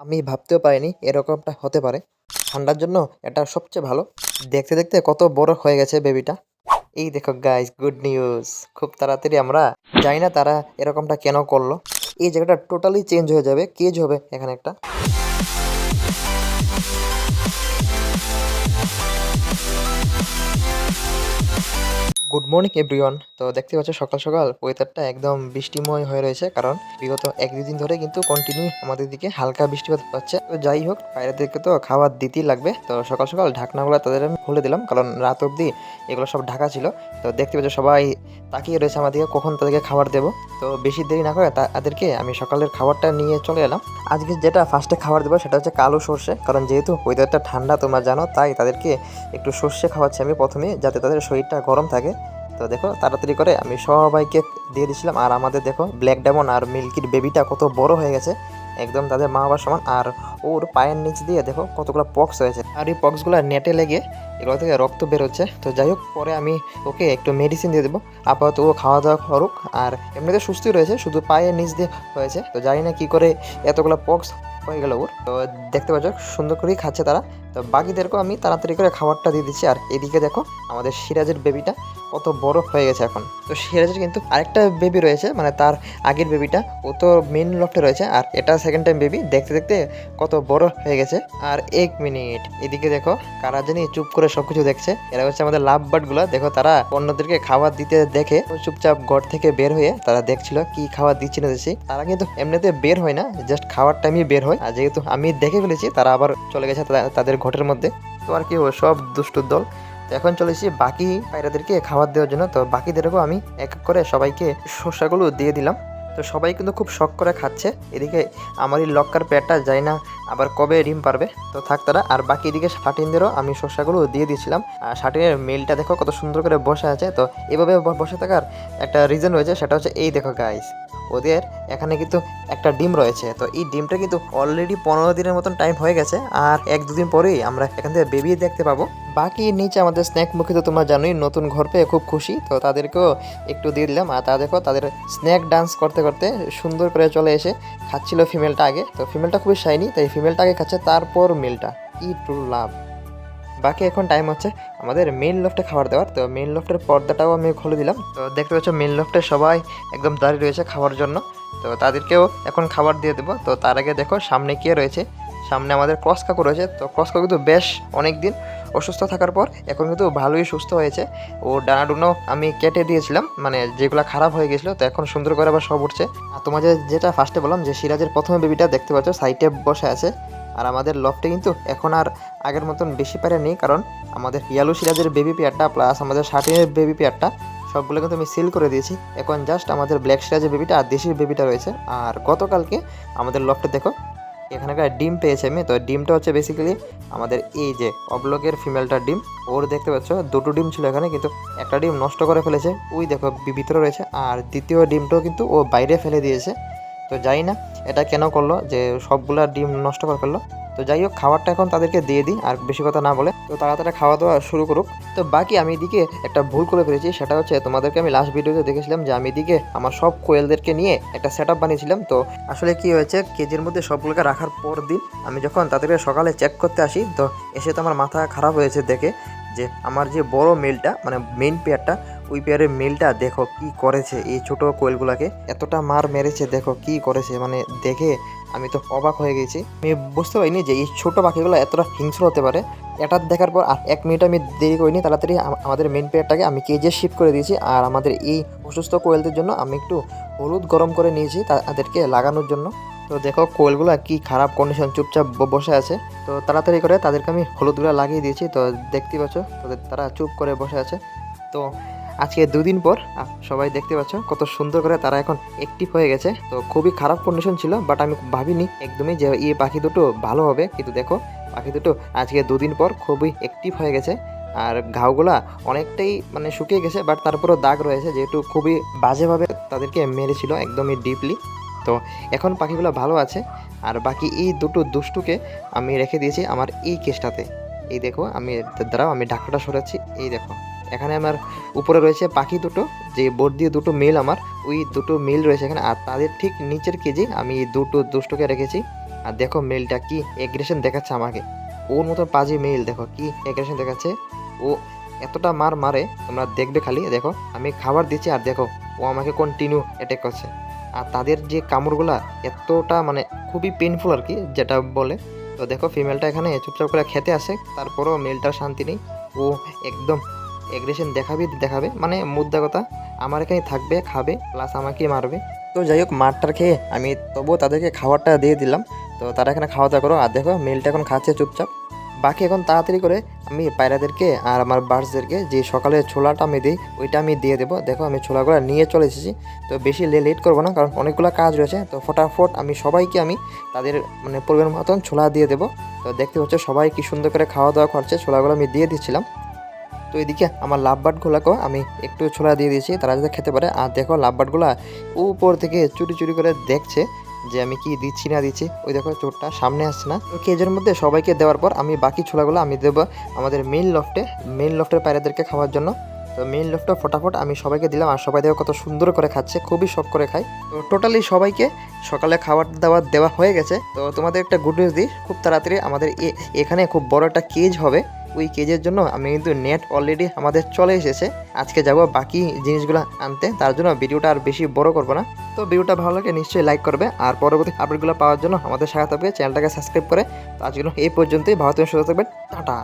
আমি ভাবতেও পারিনি এরকমটা হতে পারে। ঠান্ডার জন্য এটা সবচেয়ে ভালো। দেখতে দেখতে কত বড় হয়ে গেছে বেবিটা। এই দেখো গাইস গুড নিউজ খুব তাড়াতাড়ি আমরা জানি না তারা এরকমটা কেন করল। এই জায়গাটা টোটালি চেঞ্জ হয়ে যাবে কেজ হবে এখানে একটা। গুড মর্নিং এভরিওয়ান তো দেখতে পাচ্ছ, সকাল সকাল ওয়েদারটা একদম বৃষ্টিময় হয়ে রয়েছে, কারণ বিগত এক দুদিন ধরে কিন্তু কন্টিনিউ আমাদের দিকে হালকা বৃষ্টিপাত পাচ্ছে তো যাই হোক, বাইরেদেরকে তো খাবার দিতেই লাগবে। তো সকাল সকাল ঢাকনাগুলো তাদের আমি খুলে দিলাম, কারণ রাত অবধি এগুলো সব ঢাকা ছিল। তো দেখতে পাচ্ছ, সবাই তাকিয়ে রয়েছে আমার দিকে, কখন তাদেরকে খাবার দেবো। তো বেশি দেরি না করে তাদেরকে আমি সকালের খাবারটা নিয়ে চলে এলাম। আজকে যেটা ফার্স্টে খাবার দেবো, সেটা হচ্ছে কালো সর্ষে, কারণ যেহেতু ওয়েদারটা ঠান্ডা তোমরা জানো, তাই তাদেরকে একটু সর্ষে খাওয়াচ্ছি আমি প্রথমে, যাতে তাদের শরীরটা গরম থাকে। তো দেখো, তাড়াতাড়ি করে আমি সবাইকে দিয়ে দিয়েছিলাম আর আমাদের দেখো ব্ল্যাক ডায়মন্ড আর মিল্কির বেবিটা কত বড় হয়ে গেছে। একদম তাদের মা বাবার সমান। আর ওর পায়ের নিচ দিয়ে দেখো, কতগুলো পক্স হয়েছে আর এই পক্সগুলো নেটে লেগে এগুলো থেকে রক্ত বেরোচ্ছে। তো যাই হোক, পরে আমি ওকে একটু মেডিসিন দিয়ে দেবো। আপাতত ও খাওয়া দাওয়া করুক। আর এমনিতে সুস্থই রয়েছে, শুধু পায়ের নিচ দিয়ে হয়েছে। তো জানি না কী করে এতগুলো পক্স হয়ে গেল ওর। তো দেখতে পাচ্ছ, সুন্দর করেই খাচ্ছে তারা। তো বাকিদেরকেও আমি তাড়াতাড়ি করে খাবারটা দিয়ে দিচ্ছি। আর এদিকে দেখো, আমাদের সিরাজের বেবিটা কত বড় হয়ে গেছে এখন। তো সিরাজের কিন্তু আরেকটা বেবি রয়েছে মানে তার আগের বেবিটা ও তো মেন লফটে রয়েছে, আর এটা সেকেন্ড টাইম বেবি দেখতে দেখতে কত বড় হয়ে গেছে। আর এক মিনিট এদিকে দেখো, কারা জানি চুপ করে সবকিছু দেখছে। এরা হচ্ছে আমাদের লাভ বার্ডগুলো দেখো, তারা অন্যদেরকে খাবার দিতে দেখে চুপচাপ ঘর থেকে বের হয়ে তারা দেখছিল কি খাবার দিচ্ছি না দিচ্ছি। তারা কিন্তু এমনিতে বের হয় না জাস্ট খাওয়ার টাইমই বের হয়। আর যেহেতু আমি দেখে ফেলেছি, তারা আবার চলে গেছে তাদের ঘটের মধ্যে। তো আর কি সব দুষ্টুর দল। তো এখন চলেছি বাকি পায়রাদেরকে খাবার দেওয়ার জন্য। তো বাকিদেরকেও আমি এক এক করে সবাইকে শসাগুলো দিয়ে দিলাম। তো সবাই কিন্তু খুব শখ করে খাচ্ছে। এদিকে আমার এই লক্কার পেটটা যায় না আবার কবে ডিম পারবে। তো থাক তারা, আর বাকি এদিকে শাটিনদেরও আমি শসাগুলো দিয়ে দিয়েছিলাম। আর শাটিনের মেলটা দেখো কত সুন্দর করে বসে আছে। তো এভাবে বসে থাকার একটা রিজন রয়েছে, সেটা হচ্ছে এই দেখো গাইস ওদের এখানে কিন্তু একটা ডিম রয়েছে। তো এই ডিমটা কিন্তু অলরেডি পনেরো দিনের মতন টাইম হয়ে গেছে। আর এক দুদিন পরেই আমরা এখান থেকে বেবি দেখতে পাবো। বাকি নিচে আমাদের স্ন্যাক মুখে তো তোমরা জানোই, নতুন ঘর পেয়ে খুব খুশি। তো তাদেরকেও একটু দিয়ে দিলাম। আর তা দেখো, তাদের স্ন্যাক ডান্স করতে করতে সুন্দর করে চলে এসে খাচ্ছিল ফিমেলটা আগে। তো ফিমেলটা খুবই শাইনি তাই ফিমেলটা আগে খাচ্ছে তারপর মেলটা কি ট্রু লাভ বাকি এখন টাইম হচ্ছে আমাদের মেন লফটে খাবার দেওয়ার। তো মেন লফটের পর্দাটাও আমি খুলে দিলাম। তো দেখতে পাচ্ছ মেন লফটে সবাই একদম দাঁড়িয়ে রয়েছে খাওয়ার জন্য। তো তাদেরকেও এখন খাবার দিয়ে দেবো। তো তার আগে দেখো, সামনে কে রয়েছে? সামনে আমাদের ক্রস কাকু রয়েছে। তো ক্রস কাকু কিন্তু বেশ অনেক দিন অসুস্থ থাকার পর এখন কিন্তু ভালোই সুস্থ হয়েছে। ও ডানাডুনো আমি কেটে দিয়েছিলাম মানে যেগুলো খারাপ হয়ে গেছিল, তো এখন সুন্দর করে আবার সব উঠছে। আর তোমাদের যেটা ফার্স্টে বললাম যে সিরাজের প্রথমে বেবিটা দেখতে পাচ্ছ সাইডে বসে আছে। আর আমাদের লফটে কিন্তু এখন আর আগের মতন বেশি প্যারে নেই কারণ আমাদের ইয়ালু সিরাজের বেবি পেয়ারটা প্লাস আমাদের শার্টিনের বেবি পেয়ারটা সবগুলো কিন্তু আমি সিল করে দিয়েছি। এখন জাস্ট আমাদের ব্ল্যাক সিরাজের বেবিটা আর দেশির বেবিটা রয়েছে। আর গতকালকে আমাদের লফটে দেখো এখানকার ডিম পেয়েছে আমি। তো ডিমটা হচ্ছে বেসিক্যালি আমাদের এই যে অবলকের ফিমেলটার ডিম, ওর দেখতে পাচ্ছ দুটো ডিম ছিল এখানে, কিন্তু একটা ডিম নষ্ট করে ফেলেছে। ওই দেখো ভিতরে রয়েছে। আর দ্বিতীয় ডিমটাও কিন্তু ও বাইরে ফেলে দিয়েছে। তো যাই না এটা কেন করল যে সবগুলা ডিম নষ্ট করে ফেলল। তো যাই হোক, খাবারটা এখন তাদেরকে দিয়ে দিই, আর বেশি কথা না বলে। তো তাড়াতাড়ি খাওয়া দাওয়া শুরু করুক। তো বাকি আমি এদিকে একটা ভুল করে ফেলেছি, সেটা হচ্ছে তোমাদেরকে আমি লাস্ট ভিডিওতে দেখেছিলাম যে আমি এদিকে আমার সব কোয়েলদেরকে নিয়ে একটা সেট বানিয়েছিলাম। তো আসলে কি হয়েছে, কেজির মধ্যে সবগুলোকে রাখার পর দিন আমি যখন তাদেরকে সকালে চেক করতে আসি, তো এসে তো আমার মাথা খারাপ হয়েছে দেখে। যে আমার যে বড় মেলটা মানে মেইন পেয়ারটা ওই পেয়ারের মেলটা দেখো কি করেছে এই ছোট কোয়েলগুলাকে এতটা মার মেরেছে, দেখো কি করেছে মানে দেখে আমি তো অবাক হয়ে গেছি। আমি বুঝতে পারিনি যে এই ছোট পাখিগুলো এতটা হিংস্র হতে পারে। এটা দেখার পর এক মিনিট আমি দেরি করিনি, তাড়াতাড়ি আমাদের মেন পেয়ারটাকে আমি কেজে শিফট করে দিয়েছি। আর আমাদের এই অসুস্থ কোয়েলদের জন্য আমি একটু হলুদ গরম করে নিয়েছি তাদেরকে লাগানোর জন্য। তো দেখো, কোয়েলগুলো কি খারাপ কন্ডিশন চুপচাপ বসে আছে। তো তাড়াতাড়ি করে তাদেরকে আমি হলুদগুলো লাগিয়ে দিয়েছি। তো দেখতে পাচ্ছ, তাদের তারা চুপ করে বসে আছে। তো আজকে দুদিন পর সবাই দেখতে পাচ্ছ কত সুন্দর করে তারা এখন অ্যাক্টিভ হয়ে গেছে। তো খুবই খারাপ কন্ডিশন ছিল বাট আমি ভাবিনি একদমই যে এই পাখি দুটো ভালো হবে। কিন্তু দেখো, পাখি দুটো আজকে দুদিন পর খুবই অ্যাক্টিভ হয়ে গেছে। আর ঘাওগুলা অনেকটাই মানে শুকিয়ে গেছে বাট তারপরও দাগ রয়েছে, যেহেতু খুবই বাজেভাবে তাদেরকে মেরেছিল, একদমই ডিপলি তো এখন পাখিগুলো ভালো আছে। আর বাকি এই দুটো দুষ্টুকে আমি রেখে দিয়েছি আমার এই কেসটাতে। এই দেখো, আমি দাঁড়াও, আমি ঢাকাটা সরাচ্ছি। এই দেখো, এখানে আমার উপরে রয়েছে পাখি দুটো, যে বোর্ড দিয়ে দুটো মেল আমার, ওই দুটো মেল রয়েছে এখানে। আর তাদের ঠিক নিচের কেজি আমি এই দুটো দুষ্টকে রেখেছি। আর দেখো মেলটা কি এগ্রেশন দেখাচ্ছে আমাকে। ওর মতো পাজি মেল, দেখো কি এগ্রেশন দেখাচ্ছে। ও এতটা মার মারে, তোমরা দেখবে খালি, দেখো, আমি খাবার দিচ্ছি আর দেখো, ও আমাকে কন্টিনিউ অ্যাটাক করছে। আর তাদের যে কামড়গুলা এতটা মানে খুবই পেনফুল আর কি, যেটা বলে। তো দেখো ফিমেলটা এখানে চুপচাপ করে খেতে আসে, তারপরও মেলটার শান্তি নেই। ও একদম এগ্রেশন দেখাবে দেখাবে মানে মুদ্রা কথা, আমার এখানে থাকবে, খাবে প্লাস আমাকে মারবে। তো যাই হোক, মারটার খেয়ে আমি তবুও তাদেরকে খাবারটা দিয়ে দিলাম। তো তারা এখানে খাওয়া দাওয়া করো। আর দেখো মেলটা এখন খাচ্ছে চুপচাপ। বাকি এখন তাড়াতাড়ি করে আমি পায়রাদেরকে আর আমার বার্সদেরকে যে সকালে ছোলাটা আমি দিই, ওইটা আমি দিয়ে দেবো। দেখো আমি ছোলাগুলো নিয়ে চলে এসেছি। তো বেশি লেট করব না, কারণ অনেকগুলো কাজ রয়েছে। তো ফটাফট আমি সবাইকে আমি তাদের মানে পরিমাণ মতন ছোলা দিয়ে দেবো। তো দেখতে হচ্ছে সবাই কি সুন্দর করে খাওয়া দাওয়া করছে, ছোলাগুলো আমি দিয়ে দিচ্ছিলাম। তো এদিকে আমার লাভবার্ডগুলোকেও আমি একটু ছোলা দিয়ে দিয়েছি, তারা যাতে খেতে পারে। আর দেখো লাভবার্ডগুলো উপর থেকে চুরি চুরি করে দেখছে। যে আমি কি দিচ্ছি না দিচ্ছি, ওই দেখো চোরটা সামনে আসছে না। তো কেজের মধ্যে সবাইকে দেওয়ার পর আমি বাকি ছোলাগুলো আমি দেবো আমাদের মেইন লফটে মেইন লফটের পায়রাদেরকে খাওয়ার জন্য। তো মেইন লফটা ফটাফট আমি সবাইকে দিলাম আর সবাই দেখো কত সুন্দর করে খাচ্ছে, খুবই শখ করে খায়। তো টোটালি সবাইকে সকালে খাবার দাবার দেওয়া হয়ে গেছে। তো তোমাদের একটা গুড নিউজ দিই, খুব তাড়াতাড়ি আমাদের এখানে খুব বড় একটা কেজ হবে। ওই কেজের জন্য আমি কিন্তু নেট অলরেডি আমাদের চলে এসেছে। আজকে যাব বাকি জিনিসগুলো আনতে, তার জন্য ভিডিওটা আর বেশি বড় করব না। তো ভিডিওটা ভালো লাগে নিশ্চয়ই লাইক করবে, আর পরবর্তী আপডেটগুলো পাওয়ার জন্য আমাদের সাথে থাকবে চ্যানেলটাকে সাবস্ক্রাইব করে, তো আজকে এই পর্যন্তই। ভারতীয় সুস্থ থাকবেন। টাটা।